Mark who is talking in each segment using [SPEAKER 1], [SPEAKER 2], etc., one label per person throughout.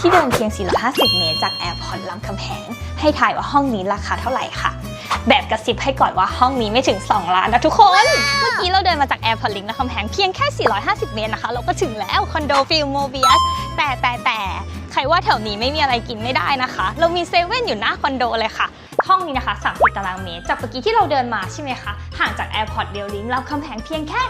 [SPEAKER 1] ที่เดินเพียง 450 เมตรจากแอร์พอร์ตลำคำแหง ให้ถ่ายว่าห้องนี้ราคาเท่าไหร่ค่ะ แบบกระซิบให้ก่อนว่าห้องนี้ไม่ถึง 2 ล้านนะทุกคน เมื่อกี้เราเดินมาจากแอร์พอร์ตลิงก์ลำคำแหงเพียงแค่ 450 เมตรนะคะ เราก็ถึงแล้วคอนโดฟิลโมเบียสแต่แต่แต่ใครว่าแถวนี้ไม่มีอะไรกินไม่ได้นะคะ เรามีเซเว่นอยู่หน้าคอนโดเลยค่ะ ห้องนี้นะคะ 30 ตารางเมตร จากเมื่อกี้ที่เราเดินมาใช่ไหมคะ ห่างจากแอร์พอร์ตเดลิงเราคำแหงเพียงแค่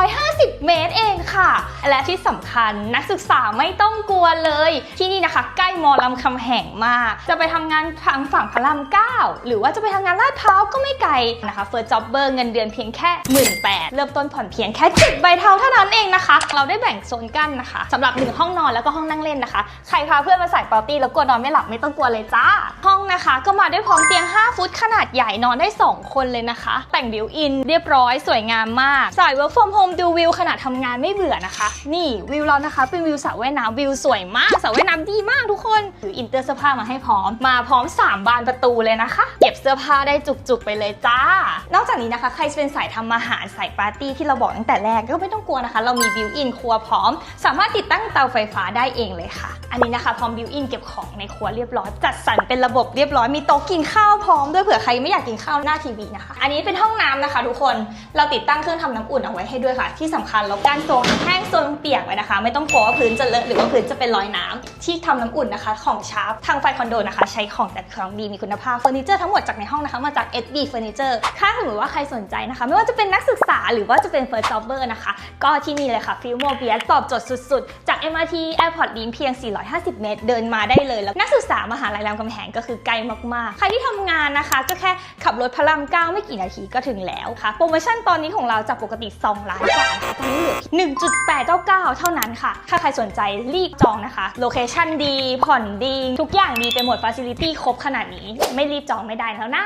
[SPEAKER 1] 450 เมตรเองค่ะ และที่สำคัญนักศึกษาไม่ต้องกลัวเลย ที่นี่นะคะ ใกล้มอลำคำแหงมาก จะไปทำงานทางฝั่งพระราม9 หรือว่าจะไปทำงานลาดพร้าวก็ไม่ไกลนะคะเฟิร์สจ็อบเบอร์เงินเดือนเพียงแค่ 1 8ื่นเริ่มต้นผ่อนเพียงแค่7ใบเทาเท่านั้นเองนะคะ เราได้แบ่งโซนกั้นนะคะสำหรับหนึ่งห้องนอนแล้วก็ห้องนั่งเล่นนะคะ ใครพาเพื่อนมาใส่ปาร์ตี้แล้วกลัวนอนไม่หลับไม่ต้องกลัวเลยจ้า ห้องนะคะก็มาด้วยพร้อมเตียงียง 5 ฟุตขนาดใหญ่นอนได้ 2 คนเลยนะคะ แต่งบิวอินเรียบร้อยสวยงามมากสาย work from home ดูวิวขณะทำงานไม่เบื่อนะคะ นี่วิวเรานะคะ เป็นวิวสระว่ายน้ำวิวสวยมากสระว่ายน้ำดีมากทุกคนถืออินเตอร์เสื้อผ้ามาให้พร้อม มาพร้อม 3 บานประตูเลยนะคะ เก็บเสื้อผ้าได้จุกๆไปเลยจ้า นอกจากนี้นะคะ ใครเป็นสายทำอาหารสายปาร์ตี้ที่เราบอกตั้งแต่แรกก็ไม่ต้องกลัวนะคะ เรามีบิวอินครัวพร้อม สามารถติดตั้งเตาไฟฟ้าได้เองเลยค่ะ อันนี้นะคะพร้อมบิวอินเก็บของในครัวเรียบร้อยจัดสรรเป็นระบบเรียบร้อยมีโต๊ะกินข้าวพร้อมด้วยเผื่อใครไม่อยากกินข้าวหน้าทีวีนะคะ อันนี้เป็นห้องน้ำนะคะ ทุกคนเราติดตั้งเครื่องทำน้ำอุ่นเอาไว้ให้ด้วยค่ะ ที่สำคัญเราการโซนแห้งโซน เปียกไว้นะคะ ไม่ต้องกลัวว่าพื้นจะเลอะหรือว่าพื้นจะเป็นรอยน้ำที่ทำน้ำอุ่นนะคะ ของชาร์ปทางไฟคอนโดนะคะ ใช้ของแต่ของดีมีคุณภาพเฟอร์นิเจอร์ทั้งหมดจากในห้องนะคะมาจาก SB Furniture ถ้าสมมติว่าใครสนใจนะคะ ไม่ว่าจะเป็นนักศึกษาหรือว่าจะเป็น First Jobber นะคะ ก็ที่นี่เลยค่ะฟิลโมเบียตอบโจทย์สุดๆ จาก MRT Airport Link เพียง 450 เมตร เดินมาได้เลย แล้วนักศึกษามหาลัยรามคำแหงก็คือไกลมากๆ ใครที่ทำงานนะคะ ก็แค่ขับรถพระรามเก้าไม่กี่นาทีก็ถึงแล้วค่ะโปรโมชั่นตอนนี้ของเราจากปกติ2ล้านกว่าตอนนี้เหลือเ9 เท่านั้นค่ะ ถ้าใครสนใจรีบจองนะคะ โลเคชั่นดี ผ่อนดี ทุกอย่างดีไปหมดฟาซิลิตี้ครบขนาดนี้ ไม่รีบจองไม่ได้แล้วนะ